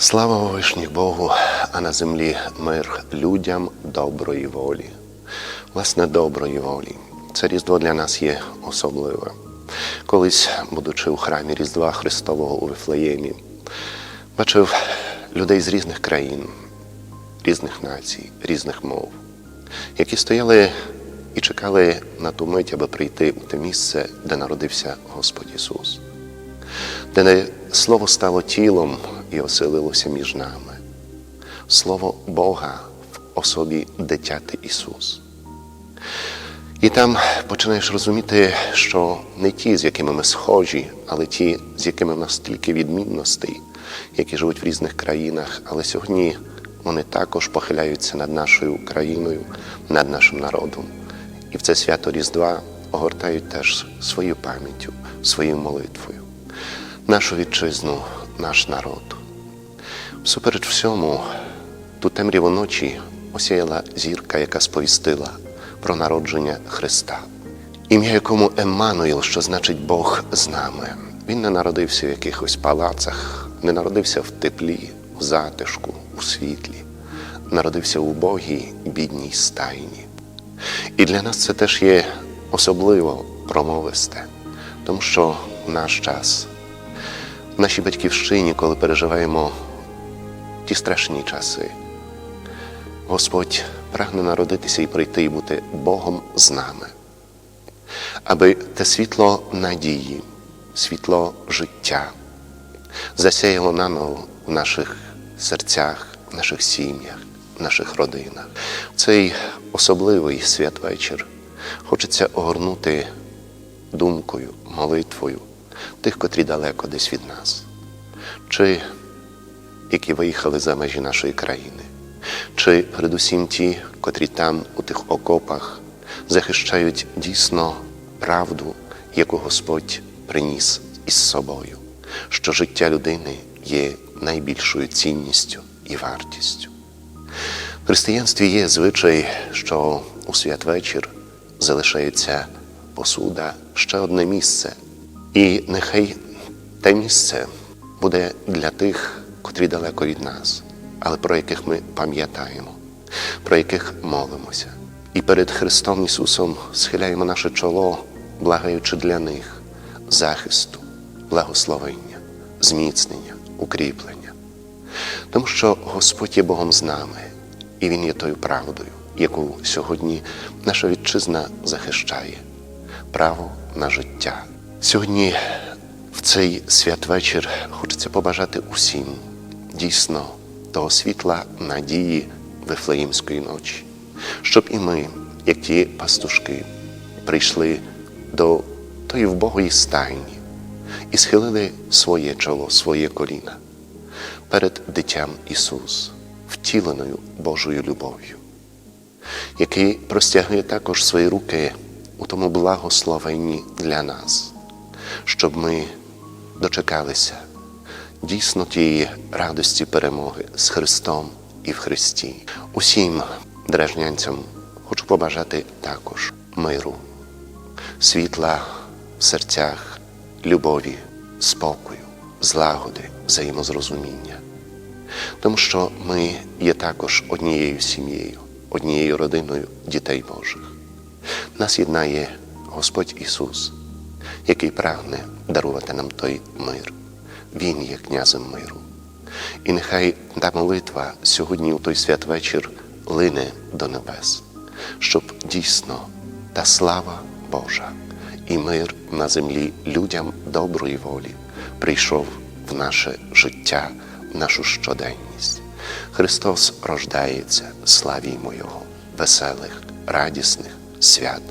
Слава вишніх Богу, а на землі мир людям доброї волі. Власне, доброї волі. Це Різдво для нас є особливе. Колись, будучи у храмі Різдва Христового у Вифлеємі, бачив людей з різних країн, різних націй, різних мов, які стояли і чекали на ту мить, аби прийти у те місце, де народився Господь Ісус де не слово стало тілом і оселилося між нами. Слово Бога в особі дитяти Ісус. І там починаєш розуміти, що не ті, з якими ми схожі, але ті, з якими в нас стільки відмінностей, які живуть в різних країнах, але сьогодні вони також похиляються над нашою Україною, над нашим народом. І в це свято Різдва огортають теж свою пам'яттю, своєю молитвою нашу вітчизну, наш народ. Всупереч всьому, ту темряву ночі осяяла зірка, яка сповістила про народження Христа, ім'я якому Еммануїл, що значить Бог з нами. Він не народився в якихось палацах, не народився в теплі, в затишку, у світлі, народився у Богій бідній стайні. І для нас це теж є особливо промовисте, тому що в наш час нашій батьківщині, коли переживаємо ті страшні часи, Господь прагне народитися і прийти і бути Богом з нами, аби те світло надії, світло життя засяяло наново в наших серцях, в наших сім'ях, наших родинах. Цей особливий святвечір хочеться огорнути думкою, молитвою тих, котрі далеко десь від нас, чи які виїхали за межі нашої країни, чи передусім ті, котрі там, у тих окопах, захищають дійсно правду, яку Господь приніс із собою, що життя людини є найбільшою цінністю і вартістю. В християнстві є звичай, що у святвечір залишається посуда ще одне місце. І нехай те місце буде для тих, котрі далеко від нас, але про яких ми пам'ятаємо, про яких молимося. І перед Христом Ісусом схиляємо наше чоло, благаючи для них захисту, благословення, зміцнення, укріплення. Тому що Господь є Богом з нами, і Він є тою правдою, яку сьогодні наша вітчизна захищає право на життя. Сьогодні, в цей святвечір, хочеться побажати усім дійсно того світла надії Вифлеїмської ночі, щоб і ми, як ті пастушки, прийшли до тої вбогої стайні і схилили своє чоло, своє коліна перед дитям Ісус, втіленою Божою любов'ю, який простягує також свої руки у тому благословенні для нас щоб ми дочекалися дійсно тієї радості перемоги з Христом і в Христі. Усім дражнянцям хочу побажати також миру, світла в серцях, любові, спокою, злагоди, взаємозрозуміння. Тому що ми є також однією сім'єю, однією родиною дітей Божих. Нас єднає Господь Ісус який прагне дарувати нам той мир. Він є князем миру. І нехай та молитва сьогодні у той святвечір лине до небес, щоб дійсно та слава Божа і мир на землі людям доброї волі прийшов в наше життя, в нашу щоденність. Христос рождається, славімо Його, веселих, радісних свят.